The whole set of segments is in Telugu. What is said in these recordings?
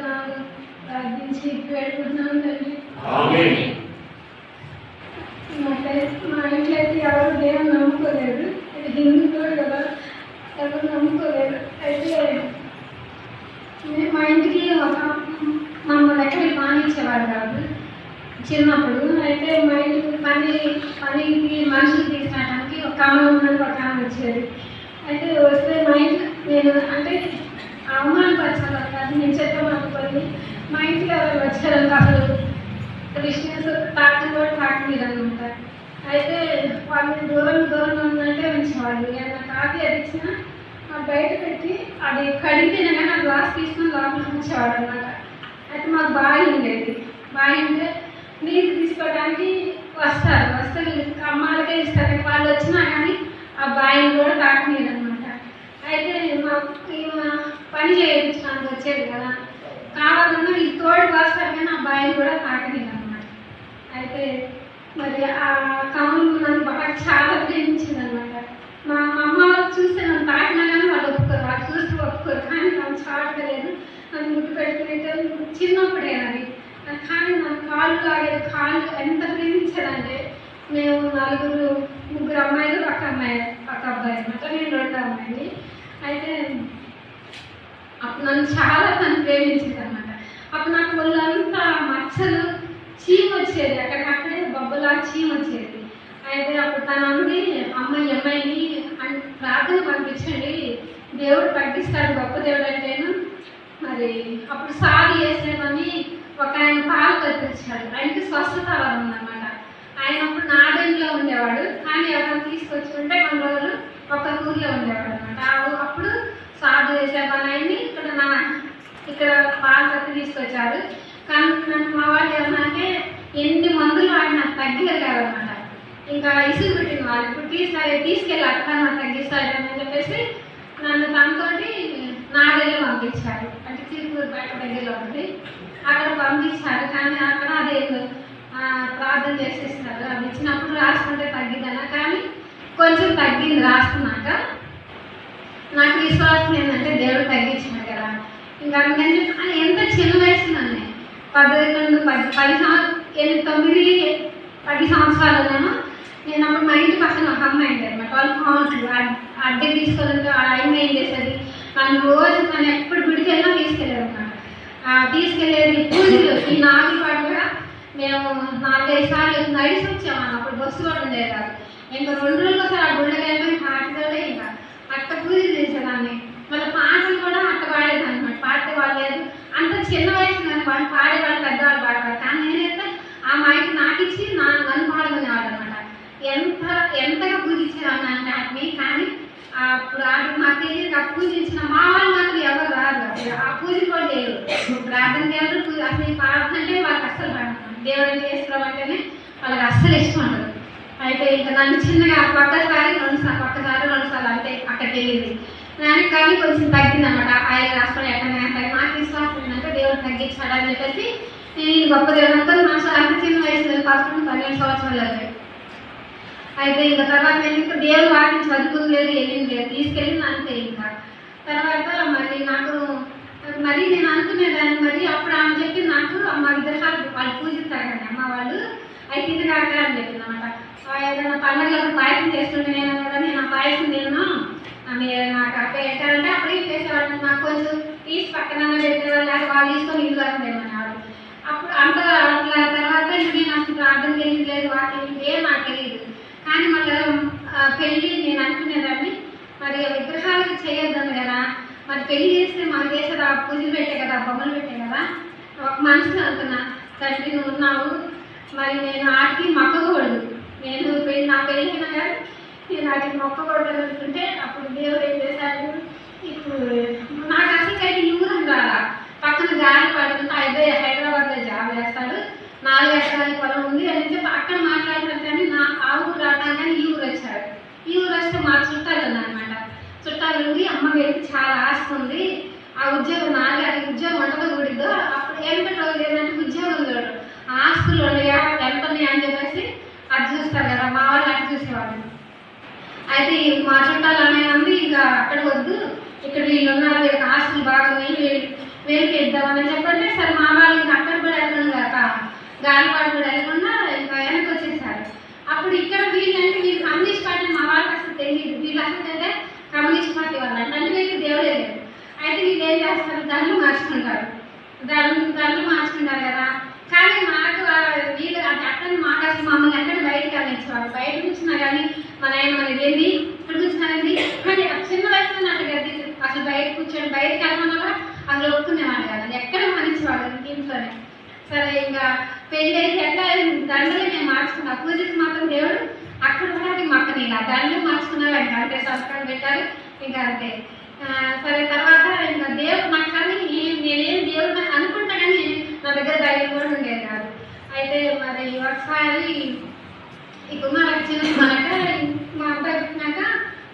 ప్రార్థించి వేడుకుంటున్నాను తండ్రి మా ఇంట్లో అయితే ఎవరు దేవుని నమ్ముకోలేదు. హిందూ హిందువులు కదా ఎవరు నమ్ముకోలేదు. అయితే మా ఇంటికి ఒక మమ్మల్ని ఎక్కడికి మానించేవాడు కాదు. చిన్నప్పుడు అయితే మా ఇంటికి పని పనికి మనుషులు తీసుకురావడానికి ఒక ఆమె ఉన్నది ఒక ఆమె వచ్చేది. అయితే వస్తే మా ఇంట్లో నేను అంటే అవమానపరచాలి అది నేను చెప్పమనుకోని మా ఇంటికి ఎవరు వచ్చారు అసలు క్రిస్టియన్స్ తాకని కూడా తాకలేదు అనమాట. అయితే వాళ్ళని దూరం దూరం ఉన్నట్టే ఉంచేవాళ్ళు నేను కాఫీ అది ఇచ్చిన బయట పెట్టి అది కడిగితేనే నేను గ్లాస్ తీసుకొని లోపలికి ఉంచేవాడు అనమాట. అయితే మాకు బావి ఉండేది. బావి ఉంటే నీళ్ళు తీసుకోవడానికి వస్తారు వస్తే అమ్మాలకే ఇస్తారు. వాళ్ళు వచ్చినా కానీ ఆ బావిని కూడా తాకలేదు అనమాట. అయితే మా పని చేయించడానికి వచ్చేది కదా. కావాలన్నా ఈ తోడు వస్తారు కానీ ఆ కూడా తాకలేదు అనమాట అయితే మరి ఆ కమలు నన్ను బాగా చాలా ప్రేమించింది అనమాట మా అమ్మ వాళ్ళు చూస్తే నన్ను తాకినా కానీ వాళ్ళు ఒప్పుకోరు వాళ్ళు చూస్తే ఒప్పుకోరు. కానీ నన్ను చాటలేదు నన్ను ముట్టు పెట్టుకునేది చిన్నప్పుడే అది. కానీ నా కాళ్ళు లాగేది కాళ్ళు ఎంత ప్రేమించారంటే మేము నలుగురు ముగ్గురు అమ్మాయిలు ఒక అమ్మాయి ఒక అబ్బాయి అనమాట నేను రెండు అమ్మాయిని. అయితే అప్పుడు నన్ను చాలా తను ప్రేమించింది అనమాట అప్పుడు నాకు ఒళ్ళంతా మచ్చలు చీమ వచ్చేది. అక్కడికక్కడే బొబ్బలా చీమ వచ్చేది. అయితే అప్పుడు తను అంది అమ్మాయి అమ్మాయిని ప్రార్థన పంపించండి. దేవుడు తగ్గిస్తాడు గొప్ప దేవుడు అంటేను. మరి అప్పుడు సాగు చేసేమని ఒక ఆయన పాలు కల్పించాడు. ఆయనకి స్వస్థత ఉందన్నమాట ఆయన అప్పుడు నాడెంలో ఉండేవాడు. కానీ ఎవరైనా తీసుకొచ్చి ఉంటే కొన్ని రోజులు ఒక ఊర్లో ఉండేవాడు అనమాట అప్పుడు సాగు చేసే పని అయింది ఇక్కడ నా ఇక్కడ పాలు కత్తి తీసుకొచ్చారు. కానీ నన్ను మా వాళ్ళు ఏమన్నా ఎన్ని మందులు వాడి నాకు తగ్గలేదు అనమాట ఇంకా ఇసుగు పెట్టింది వాళ్ళు. ఇప్పుడు తీసుకెళ్ళి తీసుకెళ్ళి అక్క నాకు తగ్గిస్తాడు అని చెప్పేసి నన్ను తనతోటి నాగేళ్ళు పంపించారు. అంటే తిరుపూరు బయట దగ్గరలో ఉంది. అక్కడ పంపించారు. కానీ అక్కడ అదే ప్రార్థన చేసేస్తారు అది ఇచ్చినప్పుడు రాసుకుంటే తగ్గిద్దన కానీ కొంచెం తగ్గింది రాసుకున్నాక. నాకు విశ్వాసం ఏంటంటే దేవుడు తగ్గించి అందుకని చెప్పి అది ఎంత చిన్న వయసు నన్ను పదకొండు పది పది సంవత్సరం ఎనిమిది తొమ్మిది పది సంవత్సరాలనేమో నేను అప్పుడు మా ఇంటి పక్కన ఒక అమ్మాయి ఉండేది అనమాట వాళ్ళు కౌన్సిల్ అద్దె తీసుకెళ్ళి ఆ అమ్మాయి ఏం చేసేది? నన్ను రోజు నన్ను ఎప్పుడు గుడికెళ్ళినా తీసుకెళ్ళారు అనమాట తీసుకెళ్ళేది పూజలు ఈ నాలుగు పాటు కూడా మేము నాలుగైదు సార్లు నడిచి వచ్చాము అప్పుడు బస్సు కూడా ఉండేది కాదు. ఇంకా రెండు రోజులు ఒకసారి ఆ గుళ్ళకి మాట్లాడలే పాటలే ఇంకా. అట్ట పూజలు చేసేదాన్ని. మళ్ళీ పాటలు కూడా అట్ట పాడేదాన్ని. పాడితే వాళ్ళు లేదు. అంత చిన్న వయసు కానీ వాళ్ళు పాడేవాళ్ళు పెద్దవాళ్ళు పాడతారు. కానీ నేనైతే ఆ మైక్ నాకిచ్చి నా నన్ను పాడుకునేవాళ్ళు అనమాట ఎంత ఎంతగా పూజించేవాడిని అంటే వాటిని కానీ అప్పుడు అప్పుడు మాకు తెలియదు ఆ పూజించిన మా వాళ్ళు మాత్రం ఎవరు రాదు ఆ పూజ కూడా లేదు ప్రార్థన చేయాలి పూజ అసలు ఈ ప్రార్థన అంటే వాళ్ళకి అస్సలు పడదు దేవుడిని చేసుకోవడం అంటేనే వాళ్ళకి అస్సలు ఇష్టం ఉండదు. అయితే ఇంకా నన్ను చిన్నగా పక్కసారి రెండు సార్లు పక్కసారి రెండు సార్లు అంటే అక్కడికి వెళ్ళింది దానికి కానీ కొంచెం తగ్గింది అనమాట ఆయన రాష్ట్రం ఎక్కడ నాకు విశ్వాసం ఏంటంటే దేవుడు తగ్గించాడు అని చెప్పేసి నేను గొప్ప దేవుడు అనుకొని నా అంత చిన్న వయసులో పన్నెండు సంవత్సరాలు అయితే ఇంకా తర్వాత ఏంటంటే దేవుడు వాటిని చదువుకుంది లేదు వెళ్ళింది లేదు. తీసుకెళ్ళింది అంతే ఇంకా. తర్వాత మరి నాకు మరి నేను అనుకునేదాన్ని మరి అప్పుడు ఆమె చెప్పి నాకు అమ్మ విగ్రహాలు వాళ్ళు పూజిస్తారు కదా అమ్మ వాళ్ళు. అయితే ఇది కాక అని చెప్పింది అనమాట ఏదైనా పండగలకు పాయసం చేస్తుంటే నేను కదా నేను ఆ పాయసం నేను ఆమె నాకు అక్కడ పెట్టారంటే అప్పుడు ఏం చేసేవాళ్ళు. నాకు కొంచెం తీసి పక్కన పెట్టేవాళ్ళు లేక వాళ్ళు తీసుకొని ఇల్లు కట్టేమన్నారు అప్పుడు అంత అట్లా తర్వాత నేను అసలు ప్రార్థనకి వెళ్ళి లేదు వాటి ఏం నాకు తెలియదు. కానీ మళ్ళీ పెళ్ళి నేను అనుకునేదాన్ని మరి విగ్రహాలకు చేయొద్దాను కదా. మరి పెళ్ళి చేస్తే మనం చేసేది ఆ పూజలు పెట్టే కదా బొమ్మలు పెట్టే కదా. ఒక మనసులో అనుకున్నా తండ్రి నువ్వు ఉన్నావు. మరి నేను ఆటికి మొక్కకూడదు నేను పెళ్ళి నా పెళ్ళి అయినా కానీ నేను వాటికి మొక్కకూడదు అనుకుంటే అప్పుడు దేవుడు ఏం చేశాడు? ఇప్పుడు నాకు అసలు అయితే ఈ కాదా పక్కన గాలి పడుతుంటే అబ్బాయి హైదరాబాద్లో జాబ్ చేస్తాడు నాలుగు ఎకరాల పొలం ఉంది అని చెప్పి అక్కడ మాట్లాడుతుంటే కానీ నా ఆ ఊరు రావడానికి కానీ ఈ ఊరు వచ్చాడు ఈ ఊరు వస్తే మా చుట్టాలు ఉందన్నమాట చుట్టాలు ఉండి అమ్మ వీరికి చాలా ఆశ ఉంది ఆ ఉద్యోగం నాలుగు అది ఉద్యోగం ఉండదు అప్పుడు ఎంత రోజు ఏంటంటే ఉద్యోగం చూడరు ఆస్తులు ఉన్నాయా ఎంత ఉన్నాయా అని చెప్పేసి అది చూస్తారు కదా మా వాళ్ళు అటు చూసేవాళ్ళు అయితే మా చుట్టాలు అనేది ఇంకా అక్కడ వద్దు. ఇక్కడ వీళ్ళు ఉన్నారు వీళ్ళకి ఆస్తులు బాగా ఉన్నాయి వీళ్ళు వేలికి ఇద్దామని చెప్పండి సరే మా వాళ్ళు ఇంకా అక్కడ కూడా వెళ్ళకుండా గాలిపాడు కూడా వెళ్ళకుండా ఇంకా వెనక్కి వచ్చేసారు. అప్పుడు ఇక్కడ వీళ్ళంటే వీళ్ళు కమ్యూనిస్ట్ పార్టీ మా వాళ్ళకి అసలు తెలియదు. వీళ్ళు అసలు అంటే కమ్యూనిస్ట్ పార్టీ వాళ్ళు అంటే. వీళ్ళకి దేవుడే లేదు. అయితే వీళ్ళు ఏం చేస్తారు? దండ్లు మార్చుకుంటారు. ధరలు ధరలు మార్చుకుంటారు కదా. కానీ మాకు వీళ్ళు అంటే అక్కడ మాకు అసలు మమ్మల్ని ఎక్కడ బయటకు వెళ్ళించేవాళ్ళు బయట కూర్చున్నా కానీ మన ఆయన మన ఇదేంది ఇక్కడ కూర్చున్నారండి కానీ ఆ చిన్న వయసులో నాకు గది అసలు బయట కూర్చొని బయట వెళ్ళమన్నా కూడా అసలు ఒప్పుకునేవాడు కదా ఎక్కడ మనిషివాడు ఇంట్లోనే. సరే ఇంకా పెళ్ళి అయితే ఎట్లా దండలు నేను మార్చుకున్నా. పూజకి మాత్రం దేవుడు అక్కడ కూడా అది మాకు ఇలా దండలు మార్చుకున్నారు అంటే అంతే సంస్కారం పెట్టారు ఇంకా అంతే. సరే తర్వాత ఇంకా దేవుడు నాకు కానీ నేనేం దేవుడు నాకు అనుకుంటా కానీ నా దగ్గర ధైర్యం కూడా ఉండేది కాదు. అయితే మరి ఒకసారి ఇప్పుడు కుమార్ చిన్నక మా అబ్బాయి పుట్టినాక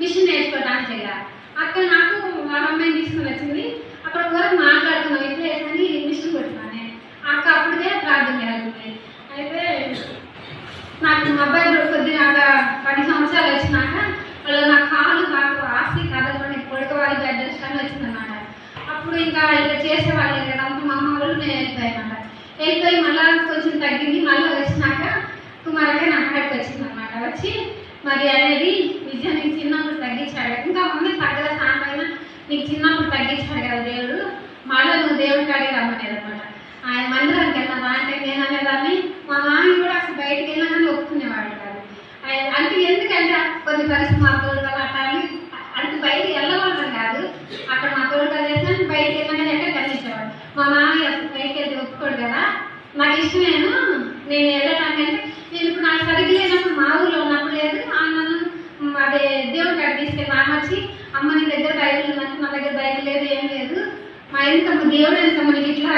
మిషన్ నేర్చుకోవడానికి వెళ్ళా. అక్కడ నాకు వాళ్ళ అమ్మాయిని తీసుకుని వచ్చింది. అక్కడ కూడా మాట్లాడుకున్నాం. ఇట్లా అని మిషన్ కొట్టుకున్నాను. అక్క అప్పటికే ప్రార్థన జరుగుతుంది. అయితే నాకు మా అబ్బాయి కొద్దిగా పది సంవత్సరాలు వచ్చినాక వాళ్ళు నా కాలు నాకు ఆస్తి కదలకొని పొడకవాలి గడ్డ అని వచ్చిందన్నమాట. అప్పుడు ఇంకా ఇలా చేసేవాళ్ళు కదా. అంత మా అమ్మ వాళ్ళు నేను వెళ్ళిపోయానమాట. వెళ్ళిపోయి మళ్ళీ కొంచెం తగ్గింది. మళ్ళీ వచ్చినాక కుమారగా నా కాడికి వచ్చింది అనమాట వచ్చి మరి అనేది విజయ నీకు చిన్నప్పుడు తగ్గించాడు. ఇంకా ముందు తగ్గల సాంపైన నీకు చిన్నప్పుడు తగ్గించాడు కదా దేవుడు. మళ్ళీ నువ్వు దేవుడి కాడికి రమ్మనేది అనమాట ఆయన మందిరానికి వెళ్ళావా అంటే నేను అనేదాన్ని. మా మామయ్య కూడా అసలు బయటికి వెళ్ళాలని కానీ ఒప్పుకునేవాడు కాదు. ఆయన- అంటే ఎందుకంటే కొన్ని పరిస్థితి మా తోడు కదా అట్లా అంటే బయటికి వెళ్ళకూడదు కాదు. అక్కడ మా తోడు కదా చేసినా బయటికి వెళ్ళాలని అంటే కనిపించేవాడు మా మామయ్య అసలు బయటికి వెళ్తే ఒప్పుకోడు కదా. నాకు ఇష్టమేను. నేను నేను ఇప్పుడు నాకు సరిగ్గా లేనప్పుడు మా ఊర్లో ఉన్నప్పుడు లేదు ఆ నన్ను మ్, అదే దేవుడి కాడ తీసుకెళ్ళి నాన్న వచ్చి అమ్మ నీ దగ్గర బైబిల్ ఉందంటే నా దగ్గర బైబిల్ లేదు ఏం లేదు మా ఎంత దేవుడు ఎంత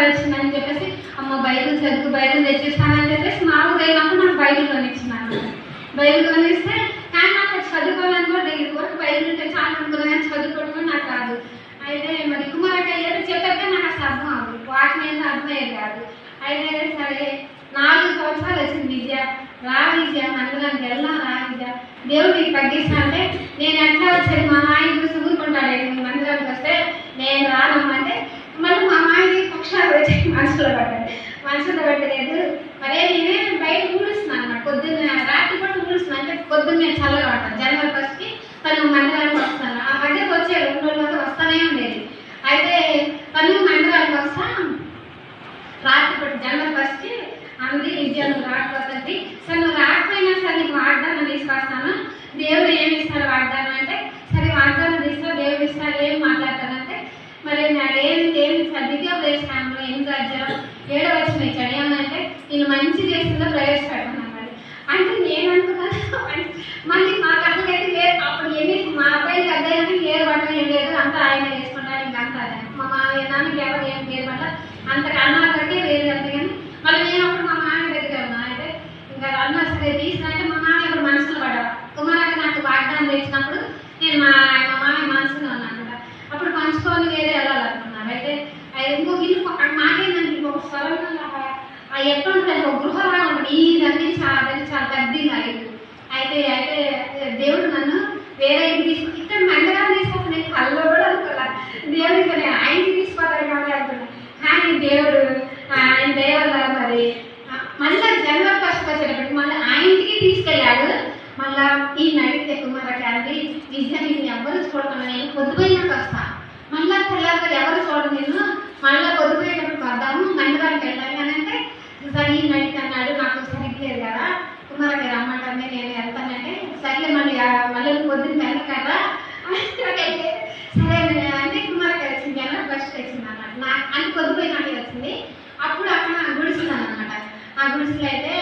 మనకి చెప్పేసి అమ్మ బైబుల్ చదువు బైబుల్ తెచ్చిస్తానని చెప్పేసి మా ఊరు అయినప్పుడు నాకు బైబుల్ కొనిచ్చినాను బైబుల్ కొనిస్తే కానీ నాకు చదువుకోవాలని కూడా దగ్గర వరకు బైబుల్ ఉంటే చాలా అనుకున్నాను కానీ చదువుకోవడం కూడా నాకు రాదు. అయితే మరి కుమారక ఏదో నాకు అసలు అర్థం అవ్వదు. వాటిని ఏదో అర్థమయ్యేది కాదు. అయితే సరే నాలుగు సంవత్సరాలు వచ్చింది విద్య. రా విద్య మందిరానికి వెళ్ళా రా విద్య. దేవుడు నీకు తగ్గిస్తా అంటే నేను ఎట్లా వచ్చేది? మా నాయన చూసి ఊరుకుంటాడు మందిరానికి వస్తే నేను రానమ్మంటే మళ్ళీ మా మాయని పక్షాలు వచ్చి మనసులో పడ్డాడు పెట్టలేదు. మరే నేనే బయట ఊడుస్తున్నాను అనమాట పొద్దున్న రాత్రి కూడా ఊడుస్తున్నాను అంటే పొద్దున్నే చల్లగా పడతాను జనవరి ఫస్ట్కి తను మందిరానికి వస్తాను ఆ మధ్యకి వచ్చే రెండు రోజులు వస్తానే ఉండేది. అయితే తను మందిరానికి వస్తా రాత్రి పట్టు జనవరి ఫస్ట్కి అందరి విద్యను రాకపోతుంది. సరే నువ్వు రాకపోయినా సరే నీకు వాగ్దానం తీసుకొస్తాను. దేవుడు ఏమి ఇస్తాడు వాగ్దానం అంటే సరే వాగ్దానం తీస్తా దేవుడు ఇస్తాడు ఏం మాట్లాడతానంటే మరి నాకు ఏం ఏం ద్వితీయ ప్రవేశంలో ఏం రాజ్యం ఏడో వచ్చిన ఇచ్చాడు ఏమనంటే నేను మంచి దేశంలో ప్రవేశపెడతాను అన్నాడు అంటే నేను అనుకున్నాను మళ్ళీ మాకు అసలు అయితే లేదు అప్పుడు ఏమి మా అబ్బాయికి అబ్బాయి ఏరు పట్టడం ఏం లేదు అంతా ఆయన చేసుకుంటాడు ఇంకా అంతా అదే. మా మామయ్య నాన్నకి ఎవరు ఏం పేరు పట్ల అంత అన్నకే వేరు అంతే కానీ మళ్ళీ నేను అప్పుడు మా మామయ్య దగ్గర ఉన్నా అయితే ఇంకా అన్న సరే తీసినంటే మా మామయ్య అప్పుడు మనసులో పడ్డాడు కుమారకి నాకు వాగ్దానం తెచ్చినప్పుడు నేను మా మా మామయ్య మనసులో ఉన్నాను అనమాట అప్పుడు పంచుకొని వేరే వెళ్ళాలనుకున్నారు అయితే అది ఇంకొక ఇల్లు పక్కన మాకేందంటే ఇంకొక స్వరంగా ఆ ఎక్కడ ఉంటుంది ఒక గృహలాగా ఉంటుంది. ఈ దగ్గర చాలా దగ్గర చాలా పెద్ద ఇల్లు. అయితే అయితే దేవుడు నన్ను వేరే ఇంటికి తీసుకు ఇక్కడ మండలాన్ని తీసుకొస్తే నేను కల్లో కూడా అనుకోలే. దేవుడు ఇక్కడ ఆయనకి తీసుకోవాలి కాబట్టి అనుకున్నా కానీ దేవుడు ఆయన దేవల్ల మరి ఆ, మళ్ళా జనవరి ఫస్ట్ వచ్చేటప్పటికి మళ్ళీ ఆయనకి తీసుకెళ్ళాడు. మళ్ళా ఈ నైట్ నడితే కుమారకాంతి విజయాన్ని ఎవరు చూడకుండా నేను పొద్దుపోయినాక వస్తా. మళ్ళా తెల్లారి ఎవరు చూడను నేను మళ్ళీ పొద్దుపోయేటప్పుడు వద్దాము మండలానికి వెళ్ళాలి అని అంటే సరే ఈ నడితే అన్నాడు నాకు సరిగ్గా లేదు కదా కుమారకి రమ్మంటే నేను వెళ్తానంటే సరే మళ్ళీ ఆ- మళ్ళీ పొద్దున్న వెళ్ళకరా అయితే సరే నేను అంటే కుమారకి వచ్చింది జనవరి ఫస్ట్ వచ్చింది అన్నమాట. నా అని పొద్దుపోయి నాకు వచ్చింది. అప్పుడు అక్కడ గుడిస్తున్నాను అనమాట ఆ గుడిసెలు అయితే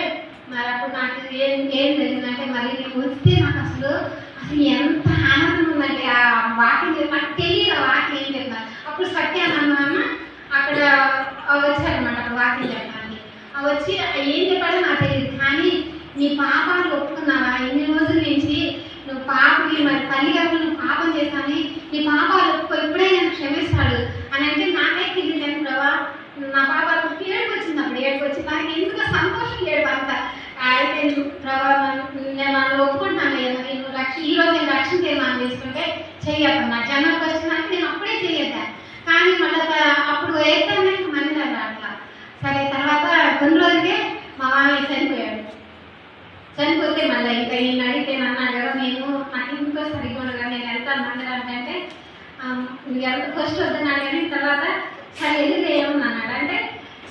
మరి అప్పుడు నాకు ఏం ఏం తెలిసిందంటే మరి నేను వస్తే నాకు అసలు అసలు ఎంత ఆనందం ఉందంటే ఆ వాకింగ్ చేసి నాకు తెలియదు ఆ వాకింగ్ ఏం చెప్తాను అప్పుడు సత్యానమ్మ అక్కడ వచ్చారనమాట అక్కడ వాకింగ్ చెప్పడానికి ఆ వచ్చి ఏం చెప్పాడో నాకు తెలియదు. కానీ నీ పాపాలు ఒప్పుకున్నావా? ఎన్ని రోజులు నీ మరి తల్లిగారు నువ్వు పాపం చేశాను నీ పాపాలు ఎప్పుడైనా క్షమిస్తాడు అని అంటే నాకే లేదు ప్రభా నా పాపాలు ఏడుపు వచ్చింది అప్పుడు ఏడుపు వచ్చి దానికి ఎందుకు సంతోషం ఏడుపు అంత? అయితే నువ్వు ప్రభా నేను ఒప్పుకుంటున్నాను ఏమో నేను రక్ష ఈ రోజు నేను రక్షణ తీర్మానం తీసుకుంటే చెయ్యప్ప నా జనం వచ్చినాక నేను అప్పుడే చెయ్యద్దా కానీ మళ్ళీ త- అప్పుడు ఏ పోతే మళ్ళీ ఇంకా నేను అడిగితే అన్నాను కదా నేను నాకు ఇంట్లో సరిగ్గా ఉండదు కదా, నేను వెళ్తాను మందిరానికి అంటే ఫస్ట్ వద్దన్నాడు కానీ తర్వాత సరే ఎందుకు ఏమన్నాడు అంటే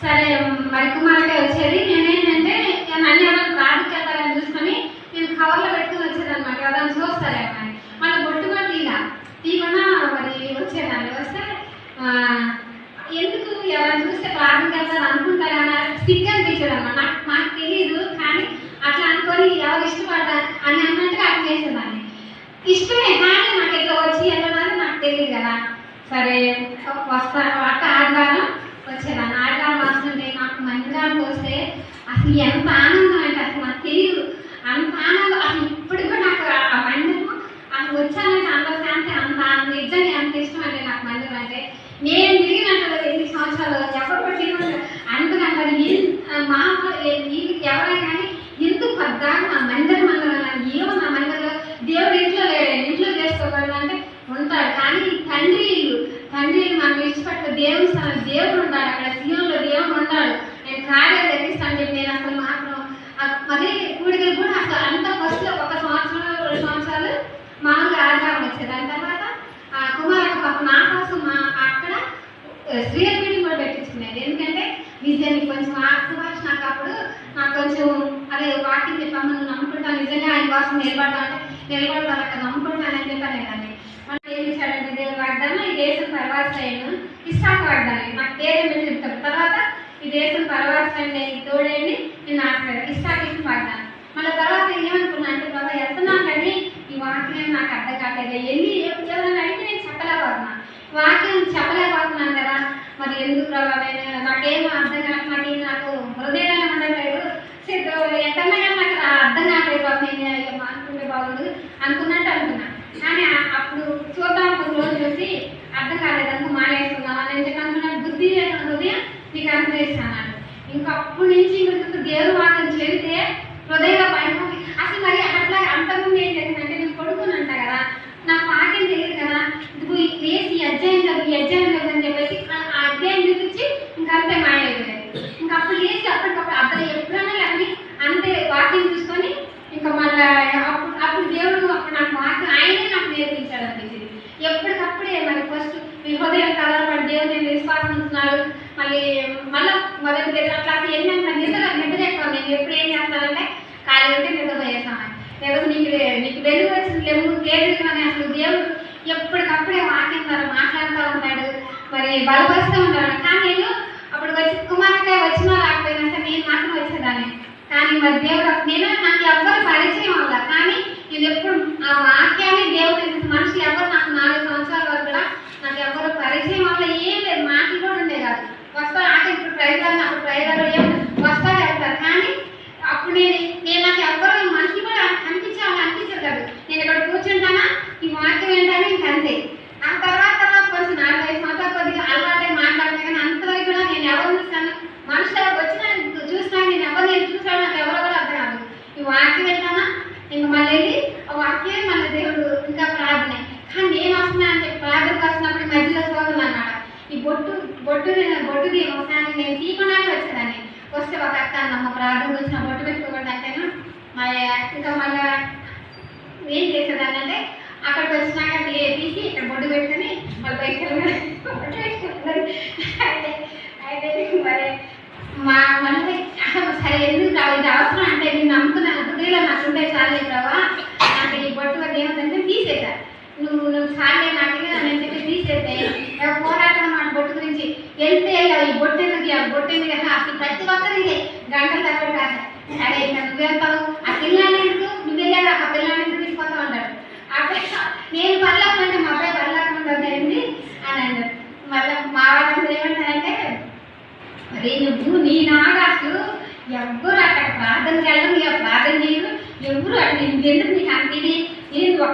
సరే మరి కుమార్తె వచ్చేది నేనేంటంటే నన్ను ఎవరైనా రాడికి వెళ్తారని చూసుకొని నేను కవర్లో పెట్టుకుని వచ్చేదన్నమాట ఎవరైనా చూస్తారేమో అని మళ్ళీ బొట్టు కూడా తీలా తీయకుండా మరి వచ్చేదాన్ని వస్తే ఆ, ఎందుకు ఎవరైనా చూస్తే ప్రార్థనకి వెళ్తారు అనుకుంటారన్న సిగ్గు అనిపించదు అన్నమాట నాకు నాకు తెలియదు కానీ అట్లా అనుకొని ఎవరు ఇష్టపడ్డా అని అన్నట్టుగా అట్లా చేసేదాన్ని ఇష్టమే కానీ నాకు ఇట్లా వచ్చి వెళ్ళడానికి నాకు తెలియదు కదా సరే వస్తా అట్ట ఆదివారం వచ్చేదాన్ని ఆదివారం వస్తుంటే నాకు మందిరానికి వస్తే అసలు ఎంత ఆనందం అంటే అసలు నాకు తెలియదు అంత ఆనందం అసలు ఇప్పటికి కూడా నాకు ఆ- ఆ మందిరం అసలు వచ్చానంటే అంత శాంతి అంత ఆనందం నిజంగా ఎంత ఇష్టం అంటే నాకు మందిరం అంటే నేను తిరిగినట్టు ఎన్ని సంవత్సరాలు ఎవరు పట్టిన అందుకంటారు మా వీళ్ళకి ఎవరైనా కానీ ఎందుకు పద్దాక నా మందిరం మందిరం ఏమో నా మందిరంలో దేవుడు ఇంట్లో లేడు ఇంట్లో చేసుకోగలడు అంటే ఉంటాడు కానీ తండ్రి ఇల్లు తండ్రి ఇల్లు మనం విడిచిపెట్ట దేవుని స్థానం దేవుడు ఉంటాడు అక్కడ సీఎంలో దేవుడు ఉంటాడు నేను కార్యాలు తెప్పిస్తాను చెప్పి నేను అసలు మాత్రం ఆ- మరి కూడికలు కూడా అసలు అంత ఫస్ట్ ఒక సంవత్సరం రెండు సంవత్సరాలు మామూలుగా ఆధారం వచ్చేది దాని తర్వాత ఆ కుమారక పాప నా కోసం మా అక్కడ స్త్రీల మీటింగ్ కూడా పెట్టించుకునేది ఎందుకంటే నిజాన్ని కొంచెం ఆత్మభాష నాకు అప్పుడు నాకు కొంచెం అదే వాకింగ్ చెప్పాము నువ్వు నిజంగా ఆయన కోసం నిలబడతాను అంటే నిలబడతాను అక్కడ నమ్ముకుంటానని చెప్పాను కానీ మనం ఏం చేశాడంటే దేవుడు వాగ్దానం ఈ దేశం తర్వాత నేను ఇస్సాకు వాగ్దానం నాకు పేరు మీరు చెప్తాను తర్వాత ఈ దేశం తర్వాత నేను తోడేయండి నేను ఆశ్రయం ఇస్సాకు ఇష్టం వాగ్దానం మళ్ళీ తర్వాత ఏమనుకున్నా అంటే బాబా వెళ్తున్నాను కానీ ఈ వాక్యం నాకు అర్థం కాలేదు ఎన్ని ఎవరైనా అడిగితే నేను చెప్పలేకపోతున్నా. వాక్యం చెప్పలేకపోతున్నాను కదా. మరి ఎందుకు రావాలి నాకేమో అర్థం కాదు నాకు హృదయాలు అన్నట్లేదు ఉండట్లేదు. సిద్ధ ఎక్కడన్నా నాకు అర్థం కాలేదు. బాబు నేను ఇక మానుకుంటే బాగుండు అనుకున్నట్టు అనుకున్నా. కానీ అప్పుడు చూద్దాం ఒక రోజు చూసి అర్థం కాలేదు. అనుకో మానేసుకుందాం అని చెప్పి అనుకున్నా. బుద్ధి హృదయం నీకు అనుగ్రహిస్తాను ఇంకా అప్పటి నుంచి ఇంకా దేవుడు వాక్యం చెబితే హృదయంలో పడిపోయి అసలు మరి అట్లా అంతకుముందు ఏం అంటే నేను కొడుకుని అంట కదా నాకు వాక్యం తెలియదు కదా. ఇది ఈ అధ్యాయం చదువు అధ్యాయం చదువు అని చెప్పేసి ఆ అధ్యాయం చూపించి ఇంకా అంతే మాయమైపోయింది ఇంకా అప్పుడు లేచి అప్పటికప్పుడు అతను ఎప్పుడైనా కానీ అంతే వాకింగ్ చూసుకొని ఇంకా మళ్ళీ అప్పుడు అప్పుడు దేవుడు అప్పుడు నాకు వాకింగ్ ఆయనే నాకు నేర్పించాడు అనిపించింది ఎప్పటికప్పుడే మరి ఫస్ట్ మీ హృదయం కలవబడి దేవుడు నేను విశ్వాసం మళ్ళీ మళ్ళీ మొదటి దగ్గర అట్లా ఏంటంటే నిద్ర నిద్ర ఎక్కువ నేను ఎప్పుడు ఏం చేస్తానంటే ఖాళీ ఉంటే నిద్రపోయేస్తాను లేదా నీకు నీకు వెలుగు వచ్చింది లేవు లేదు అసలు దేవుడు ఎప్పటికప్పుడే వాకింగ్ ద్వారా మాట్లాడుతూ ఉంటాడు మరి బలపరుస్తూ ఉంటాడు కానీ నేను వచ్చి వచ్చినా రాకపోయినా సరే నేను మాత్రం వచ్చేదాన్ని. కానీ మరి దేవుడు నేను నాకు ఎవ్వరు పరిచయం అవ్వాల. కానీ నేను ఎప్పుడు ఆ వాక్యాన్ని దేవుడు మనుషులు ఎవరు నాకు నాలుగు సంవత్సరాల వరకు కూడా నాకు ఎవరు పరిచయం వల్ల ఏం లేదు మాటలు కూడా ఉండే కాదు. వస్తారు ఆట ఇప్పుడు ప్రైవేట్ నాకు ప్రైవేట్ ఏం వస్తా వెళ్తారు కానీ అప్పుడు నేను నేను నాకు ఎవరు మనిషి కూడా అనిపించాలని అనిపించదు కాదు నేను ఇక్కడ కూర్చుంటానా? ఈ వాక్యం ఏంటని ఇంక అంతే ఆ తర్వాత తర్వాత కొంచెం నాలుగు ఐదు సంవత్సరాలు కొద్దిగా అలవాటే మాట్లాడతాను కానీ అంతవరకు కూడా నేను ఎవరు చూస్తాను మనుషులు ఎవరు వచ్చినా చూసినా నేను ఎవరు నేను చూసాను నాకు ఎవరో కూడా అర్థం కాదు ఈ వాక్యం వింటానా ఇంక మళ్ళీ వెళ్ళి ఆ వాక్యం మళ్ళీ దేవుడు ఇంకా ప్రార్థన కానీ నేను వస్తున్నా అని చెప్పి ప్రార్థనకు వస్తున్నప్పుడు మధ్యలో సోదరు అన్నమాట ఈ బొట్టు బొట్టు నేను బొట్టుది ఒకసారి నేను తీయకుండానే వచ్చేదాన్ని వచ్చే ఒక అక్క అన్నమ్మ ప్రాణం వచ్చిన బొట్టు పెట్టుకోకూడదు అంటేను మళ్ళీ ఇంకా మళ్ళీ ఏం చేసేదాన్ని అంటే అక్కడికి వచ్చినాక తీ- తీసి ఇక్కడ బొట్టు పెట్టుకొని మళ్ళీ బయటకు వెళ్ళి బొట్టు పెట్టుకుంటుంది అయితే అయితే మరి మా మనకి అసలు సరే ఎందుకు రావు ఇది అవసరం అంటే నేను నమ్ముకున్నాను హృదయంలో నాకు ఉంటే చాలే ప్రభా నాకు ఈ బొట్టు వల్ల ఏముందంటే తీసేసా నువ్వు నువ్వు చాలే నాకు నేను చెప్పి తీసేస్తే ఏవో పోరాటం అన్నమాట బొట్టు గురించి వెళ్తే ఈ బొట్టు ఎందుకు ఆ బొట్టు ఎందుకు అసలు అసలు ప్రతి ఒక్కరు ఇదే గంటల తరబడి రాదు సరే ఇంకా నువ్వెళ్తావు ఆ పిల్లాన్ని ఎందుకు నువ్వు వెళ్ళాడు ఆ పిల్లాన్ని ఎందుకు తీసుకొస్తా ఉంటాడు అప్పుడు నేను పర్లాకుండా అంటే మా అబ్బాయి పర్లాకుండా జరిగింది అని అన్నాడు మళ్ళీ మా వాళ్ళందరూ ఏమంటారంటే మరి నువ్వు నీ నాగాసు ఎవ్వరు అక్కడ ప్రార్థనకి వెళ్ళడం ఇక ప్రార్థన చేయరు ఎవరు అట్లా ఎందుకు నీకు అంత ఇది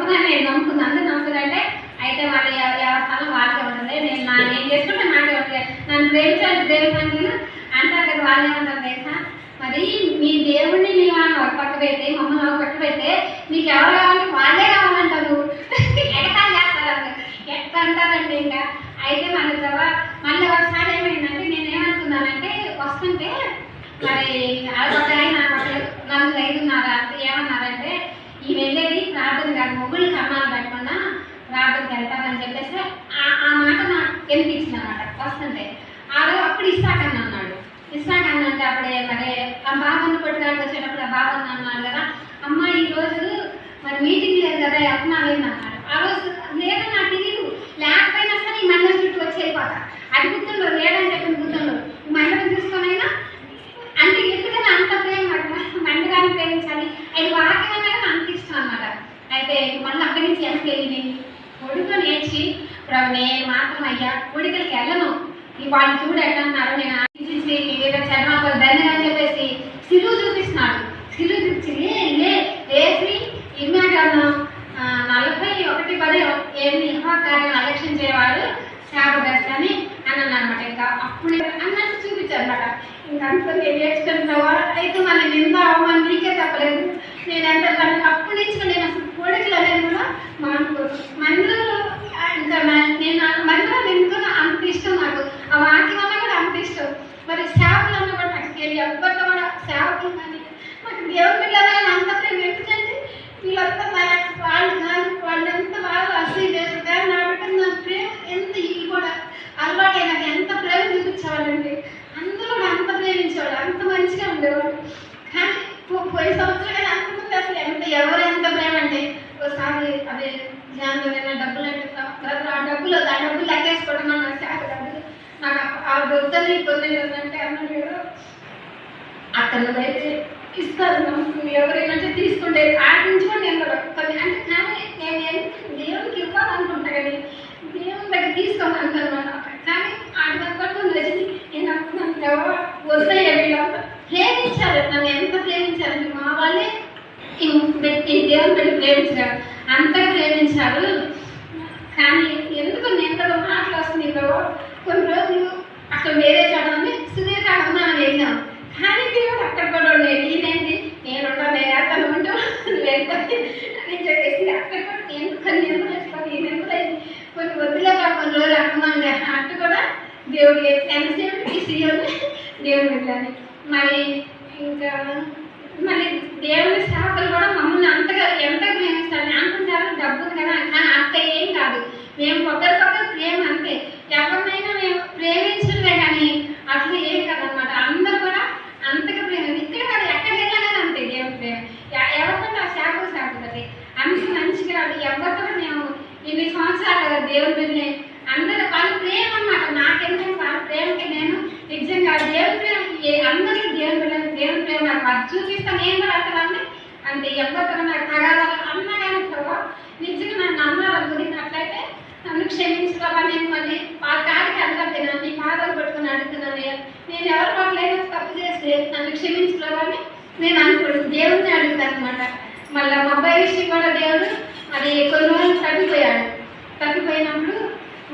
నేను ఒక్కదాన్ని నేను నమ్ముకున్నాను. అందరూ నమ్ముకున్నారంటే అయితే వాళ్ళ ఎవ- ఎవరి స్థలం వాళ్ళకే ఉంటుంది. నేను నా నేను చేసుకుంటే నాకే ఉంటుంది నన్ను ప్రేమించాలి ప్రేమించాలి అంటారు కదా వాళ్ళు ఏమంటారు తెలుసా? మరి మీ దేవుడిని మీ వాళ్ళని ఒక పక్క పెడితే మమ్మల్ని ఒక పక్క పెడితే మీకు ఎవరు కావాలంటే వాళ్ళే కావాలంటారు. ఎగతాళి చేస్తారు అసలు? ఎట్లా అంటారంటే ఇంకా? అయితే మన తర్వాత మళ్ళీ ఒకసారి ఏమైందంటే నేను ఏమనుకున్నానంటే వస్తుంటే మరి ఆయన నలుగురు ఐదున్నర ఏమన్నారంటే ఈ వెళ్ళేది ప్రార్థన కాదు. మొగ్గులు కర్మాలు పెట్టకుండా ప్రార్థనకి వెళ్తారని చెప్పేసి ఆ- ఆ మాట నాకు వినిపించింది అనమాట వస్తుంటే ఆ రోజు అప్పుడు ఇస్తాకని అన్నాడు. ఇస్తాకని అంటే అప్పుడే మరి ఆ బాబాను కొట్టుకాడికి వచ్చేటప్పుడు ఆ బాబాను అన్నాడు కదా అమ్మ ఈ రోజు మరి మీటింగ్ లేదు కదా వెళ్తున్నాను అన్నాడు. ఆ రోజు లేదు నాకు తెలియదు లేకపోయినా సరే ఈ మండలం చుట్టూ వచ్చి వెళ్ళిపోతా. అది గుర్తుండదు లేదని చెప్పిన గుర్తుండదు ఈ మండలం చూసుకొనైనా అంటే ఎందుకని అంత ప్రేమ మండలాన్ని ప్రేమించాలి అది వాక్యం అనేది అంత ఇష్టం అన్నమాట అయితే మళ్ళీ అక్కడి నుంచి వెనక్కి వెళ్ళి కొడుకు నేర్చి ఇప్పుడు నేను మాత్రం అయ్యా కొడుకులకి వెళ్ళను. ఈ వాళ్ళు చూడు ఎట్లా అన్నారు నేను ఆలోచించి ఏదో చర్మాపలు దండగా అని చెప్పేసి సిలువు చూపిస్తున్నాడు సిలువు చూపించి లే లే వేసి ఇమ్మాగను నలభై ఒకటి పది ఏమి కార్యం అలక్ష్యం చేయవాడు శాపదర్శని అని అన్నమాట ఇంకా అప్పుడు అన్నట్టు చూపించారు అనమాట ఇంకా అంత నేను నేర్చుకుంటావా అయితే మన నింద అవమానం నీకే తప్పలేదు నేను ఎంత దానికి అప్పటి నుంచి నేను అసలు కోడికలు అనేది కూడా మానుకో మందిరంలో ఇంకా నా- నేను ఆ మందిరం ఎందుకు అంత ఇష్టం నాకు ఆ వాక్యం అన్నా కూడా అంత ఇష్టం మరి సేవలు అన్నా కూడా నాకు తెలియదు ఎవరితో కూడా సేవకులు కానీ నాకు దేవుని పిల్లలని అంత ప్రేమ ఎందుకంటే వీళ్ళంతా నా- వాళ్ళు కానీ వాళ్ళు ఎంత బాగా అసలు చేస్తారు నా బిడ్డ నా ప్రేమ ఎంత వీళ్ళు కూడా అలవాటు నాకు ఎంత ప్రేమ చూపించేవాళ్ళండి అందరూ కూడా అంత ప్రేమించేవాళ్ళు అంత మంచిగా ఉండేవాళ్ళు కానీ పో- పోయిన సంవత్సరం కానీ అంతమంది అసలు ఎంత ఎవరు ఎంత ప్రేమ అంటే ఒకసారి అదే ధ్యానంలో నేను డబ్బులు అంటే బ్రదర్ ఆ డబ్బులు ఆ డబ్బులు లెక్కేసుకోవడం నాకు శాఖ డబ్బులు నాకు ఆ- ఆ వద్దని ఇబ్బంది అంటే అన్నాడు కదా అయితే ఇస్తారు నమ్మకం ఎవరైనా తీసుకుంటే ఆడి నుంచి కూడా నేను అంటే కానీ నేను దేవునికి ఇవ్వాలనుకుంటా కానీ దేవుని దగ్గర తీసుకోను అంటాను కానీ ఆడి దగ్గర రజని నేను అనుకున్నాను ఎవరు వీళ్ళంతా ప్రేమించారు నన్ను ఎంత ప్రేమించారండి మా వాళ్ళే ఈ దేవుని పెట్టి ప్రేమించారు అంత ప్రేమించారు. కానీ ఎందుకు నేను మాట్లాడుతుంది మాటలు కొన్ని రోజులు అక్కడ వేరే చోట ఉంది. సుదీర్ఘంగా అని వెళ్ళాం కానీ పిల్లలు అక్కడ కూడా ఉండేది ఇదేంటి నేను ఉంటాను నేను అతను ఉంటాను వెళ్తాను. అని చెప్పేసి అక్కడ కూడా నేను కొన్ని ఎందుకు వేసుకోవాలి నేను ఎందుకు కొన్ని వద్దులేక కొన్ని రోజులు అర్థమండి అట్టు కూడా దేవుడు ఎంతసేపు ఈ సీఎం దేవుడు వెళ్ళాలి మరి ఇంకా మళ్ళీ దేవుని సేవకులు కూడా మమ్మల్ని అంతగా ఎంత ప్రేమిస్తారు? అనుకుంటారు డబ్బు కదా కానీ అంత ఏం కాదు. మేము ఒకరికొకరు ప్రేమ అంతే. ఎవరినైనా మేము ప్రేమించడమే అట్లా ఏం కాదనమాట. అందరూ కూడా అంతగా ప్రేమ ఇక్కడ కాదు ఎక్కడ వెళ్ళాలని అంతే దేవుని ప్రేమ. ఎ- ఎవరికంటే ఆ శాఖ సాగుతుంది. అంత మంచిగా రాదు. ఎవరితో కూడా మేము ఇన్ని సంవత్సరాలు దేవుడి దేవుని అందరూ వాళ్ళ ప్రేమ అన్నమాట. నాకెందుకు వాళ్ళ ప్రేమకి నేను నిజంగా దేవుని ప్రేమ అందరికీ దేవుడి బిడ్డలు దేవుని ప్రేమ నాకు. చూపిస్తాను ఏం కూడా అసలు అంటే అంటే ఎవరితో నాకు తగాదాలు అన్నా కానీ ప్రభావ నిజంగా నన్ను అన్నారు గురించి అట్లయితే నన్ను క్షమించుకోవా నేను మళ్ళీ వాళ్ళ కాడికి అడగట్లేదు నీ పాదాలు పట్టుకుని అడుగుతున్నాను నేను ఎవరి పట్ల ఏదైనా తప్పు చేస్తే నన్ను క్షమించుకోవాలని నేను అనుకోడు దేవుడిని అడుగుతాను అనమాట మళ్ళీ మా అబ్బాయి విషయం కూడా దేవుడు మరి కొన్ని రోజులు తగ్గిపోయాడు తగ్గిపోయినప్పుడు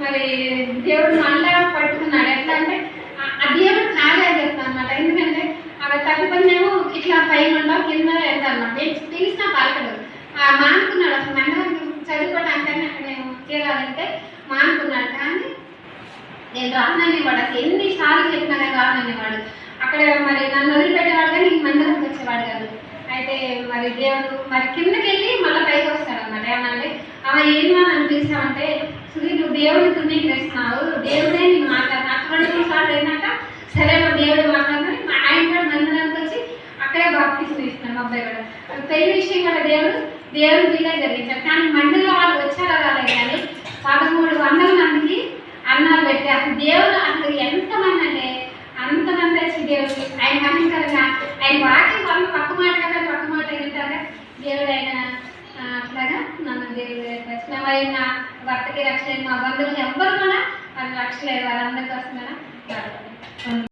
మరి దేవుడు మళ్ళా పట్టుకున్నాడు. ఎట్లా అంటే ఆ- దేవుడు కాలేదు చెప్తాను అనమాట ఎందుకంటే అక్కడ తగ్గిపోయినేమో ఇట్లా పైన ఉండవు కింద వెళ్తాను అనమాట తెలిసిన పలకడు ఆ మానుకున్నాడు. అసలు మండలానికి చదువుకోవడానికి అక్కడ నేను చేరాలంటే మానుకున్నాడు. కానీ నేను రాననేవాడు అసలు ఎన్నిసార్లు చెప్పినా కానీ రాననేవాడు అక్కడ మరి నన్ను వదిలిపెట్టేవాడు కానీ ఈ మందిరంకి వచ్చేవాడు కాదు. అయితే మరి దేవుడు మరి కిందకి వెళ్ళి మళ్ళీ పైకి వస్తాడు అనమాట ఏమనంటే ఆమె ఏమో అనిపిస్తామంటే పిలిచామంటే సుధీర్ నువ్వు దేవుడిని తున్నీకరిస్తున్నావు దేవుడే నేను మాట్లాడు నాకు రెండు మూడు సార్లు అయినాక సరే మా దేవుడు మాట్లాడుతుంది మా ఆయన కూడా మందిరానికి వచ్చి అక్కడే బాప్తిస్తూ ఇస్తున్నాం అబ్బాయి కూడా. పెళ్ళి విషయం కూడా దేవుడు. దేవుడు మీద జరిగించాడు కానీ మండలిలో వాళ్ళు వచ్చారా కాలేదు కానీ పదమూడు వందల మందికి అన్నాలు పెట్టారు. దేవుడు అసలు ఎంతమంది అంటే అంతమంది వచ్చి దేవుడు ఆయన మహింకరంగా ఆయన వాకి వాళ్ళు పక్క మాట కదా పక్క మాట వెళ్తారా దేవుడు ఆయన అట్లాగా? నన్ను దేవుడు రక్షణ మరి నా భర్తకి రక్షణ మా బంధువులు ఎవ్వరు కూడా వాళ్ళు రక్షలేదు వాళ్ళందరికీ వస్తున్నారా?